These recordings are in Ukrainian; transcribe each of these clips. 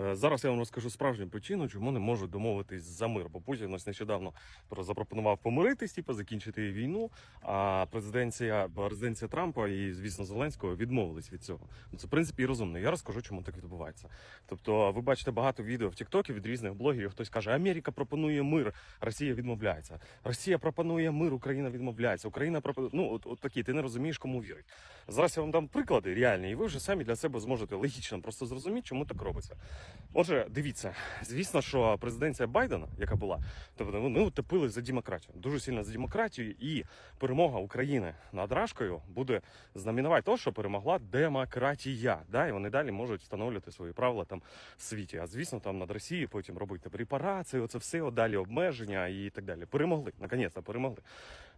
Е, Зараз я вам розкажу справжню причину, чому не можуть домовитись за мир. Бо Путін ось нещодавно про- запропонував помиритись, типу, закінчити війну. А президенція, резиденція Трампа і, звісно, Зеленського відмовились від цього. Ну, Це в принципі і розумно. Я розкажу, чому так відбувається. Тобто, ви бачите багато відео в Тіктокі від різних блогерів. Хтось каже, Америка пропонує мир, Росія відмовляється. Росія пропонує мир, Україна відмовляється. Україна пропонує. Ну от, от такі, ти не розумієш, кому вірить. Зараз я вам дам приклади реальні, і ви вже самі для себе зможете логічно просто зрозуміти, чому так робиться. Отже, дивіться, звісно, що президенція Байдена, яка була, тобто вони утопили за демократію, дуже сильно за демократію, і перемога України над Рашкою буде знаменувати те, що перемогла демократія. Да? І вони далі можуть встановлювати свої правила там в світі. А звісно, там над Росією потім робити репарації, оце все далі обмеження і так далі. Перемогли, наконець-то перемогли.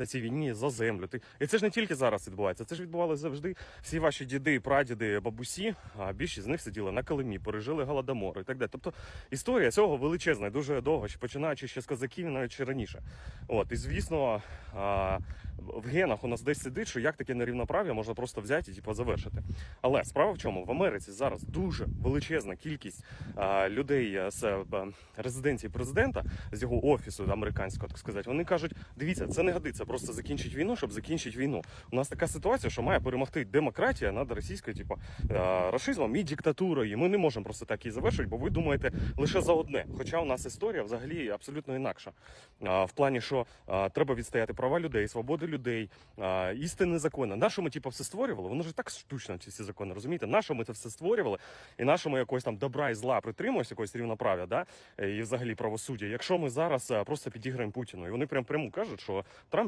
На цій війні за землю. І це ж не тільки зараз відбувається. Це ж відбувалося завжди. Всі ваші діди, прадіди, бабусі, а більшість з них сиділи на Калимі, пережили голодомор і так далі. Тобто історія цього величезна, і дуже довго, починаючи ще з козаків, навіть ще раніше. От і звісно, в генах у нас десь сидить, що як таке нерівноправ'я можна просто взяти і типу, завершити. Але справа в чому? В Америці зараз дуже величезна кількість людей з е, резиденції президента з його офісу американського, так сказати. Вони кажуть: дивіться, це не годиться просто закінчити війну, щоб закінчити війну. У нас така ситуація, що має перемогти демократія над російською, типу, е, расизмом і диктатурою. І ми не можемо просто так її завершити, бо ви думаєте лише за одне. Хоча у нас історія взагалі абсолютно інакша. В плані, що треба відстояти права людей, свободи людей, а, істинні закони. Нащо ми типу, все створювали? Воно ж так штучно, ці всі закони, розумієте? Нащо ми це все створювали? І нащо ми якогось там добра і зла притримуємося, якогось рівноправ'я, да? Е, і взагалі правосуддя. Якщо ми зараз просто підіграємо Путіну, і вони прям прямо кажуть, що Трамп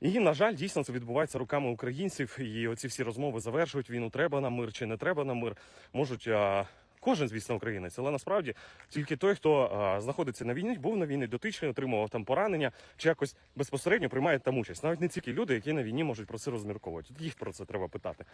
І, на жаль, дійсно це відбувається руками українців. І оці всі розмови завершують війну. Треба на мир чи не треба на мир. Можуть а, кожен, звісно, українець, але насправді тільки той, хто а, знаходиться на війні, був на війні дотичний, отримував там поранення, чи якось безпосередньо приймає там участь. Навіть не тільки люди, які на війні можуть про це розмірковувати. Їх про це треба питати.